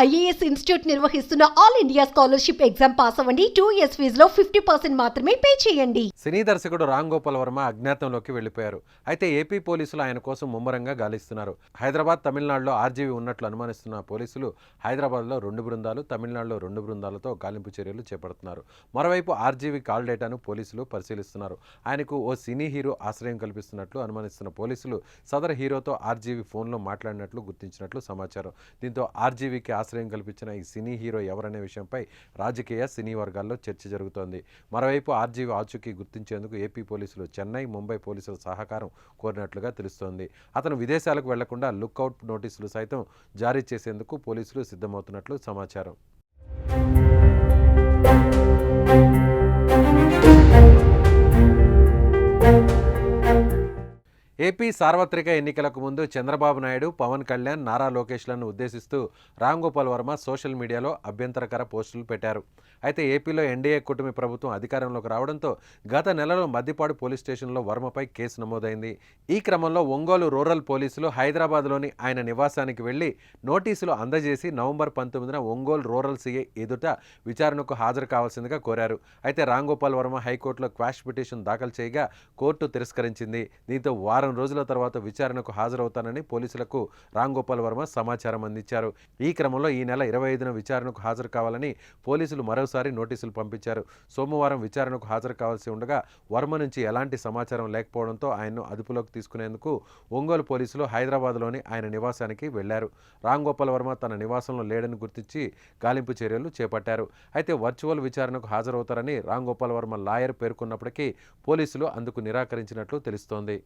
IAS institute నిర్వహిస్తున్న all India scholarship exam pass అవ్వండి. Two years ఫీజులో ఫిఫ్టీ పర్సెంట్ మాత్రమే పే చేయండి. సినీ దర్శకుడు రామ్ గోపాల్ వర్మ అజ్ఞాతంలోకి వెళ్ళిపోయారు అయితే ఏపీ పోలీసులు ఆయన కోసం ముమ్మరంగా గాలిస్తున్నారు. హైదరాబాద్ తమిళనాడులో ఆర్జీవీ ఉన్నట్లు అనుమానిస్తున్న పోలీసులు హైదరాబాద్లో రెండు బృందాలు తమిళనాడులో రెండు బృందాలతో గాలింపు చర్యలు చేపడుతున్నారు. మరోవైపు ఆర్జీవీ కాల్ డేటాను పోలీసులు పరిశీలిస్తున్నారు. ఆయనకు ఓ సినీ హీరో ఆశ్రయం కల్పిస్తున్నట్లు అనుమానిస్తున్న పోలీసులు సదర్ హీరోతో ఆర్జీవీ ఫోన్లో మాట్లాడినట్లు గుర్తించినట్లు సమాచారం. దీంతో ఆర్జీవీకి ఆశ్రయం కల్పించిన ఈ సినీ హీరో ఎవరనే విషయంపై రాజకీయ సినీ వర్గాల్లో చర్చ జరుగుతోంది. మరోవైపు ఆర్జీవి ఆచూకీ గుర్తించేందుకు ఏపీ పోలీసులు చెన్నై ముంబై పోలీసుల సహకారం కోరినట్లుగా తెలుస్తోంది. అతను విదేశాలకు వెళ్ళకుండా లుక్అవుట్ నోటీసులు సైతం జారీ చేసేందుకు పోలీసులు సిద్ధమవుతున్నట్లు సమాచారం. ఏపీ సార్వత్రిక ఎన్నికలకు ముందు చంద్రబాబు నాయుడు పవన్ కళ్యాణ్ నారా లోకేష్లను ఉద్దేశిస్తూ రామ్ గోపాల్ వర్మ సోషల్ మీడియాలో అభ్యంతరకర పోస్టులు పెట్టారు. అయితే ఏపీలో ఎన్డీఏ కూటమి ప్రభుత్వం అధికారంలోకి రావడంతో గత నెలలో మద్దిపాడు పోలీస్ స్టేషన్లో వర్మపై కేసు నమోదైంది. ఈ క్రమంలో ఒంగోలు రూరల్ పోలీసులు హైదరాబాద్లోని ఆయన నివాసానికి వెళ్ళి నోటీసులు అందజేసి నవంబర్ పంతొమ్మిదిన ఒంగోలు రూరల్ సీఏ ఎదుట విచారణకు హాజరు కావాల్సిందిగా కోరారు. అయితే రామ్ గోపాల్ వర్మ హైకోర్టులో క్వాష్ పిటిషన్ దాఖలు చేయగా కోర్టు తిరస్కరించింది. దీంతో వారం రోజుల తర్వాత విచారణకు హాజరవుతానని పోలీసులకు రామ్ గోపాల్ వర్మ సమాచారం అందించారు. ఈ క్రమంలో ఈ నెల ఇరవై ఐదున విచారణకు హాజరు కావాలని పోలీసులు మరోసారి నోటీసులు పంపించారు. సోమవారం విచారణకు హాజరు కావాల్సి ఉండగా వర్మ నుంచి ఎలాంటి సమాచారం లేకపోవడంతో ఆయన్ను అదుపులోకి తీసుకునేందుకు ఒంగోలు పోలీసులు హైదరాబాద్లోని ఆయన నివాసానికి వెళ్ళారు. రామ్ గోపాల్ వర్మ తన నివాసంలో లేడని గుర్తించి గాలింపు చర్యలు చేపట్టారు. అయితే వర్చువల్ విచారణకు హాజరవుతారని రామ్ గోపాల్ వర్మ లాయర్ పేర్కొన్నప్పటికీ పోలీసులు అందుకు నిరాకరించినట్లు తెలుస్తోంది.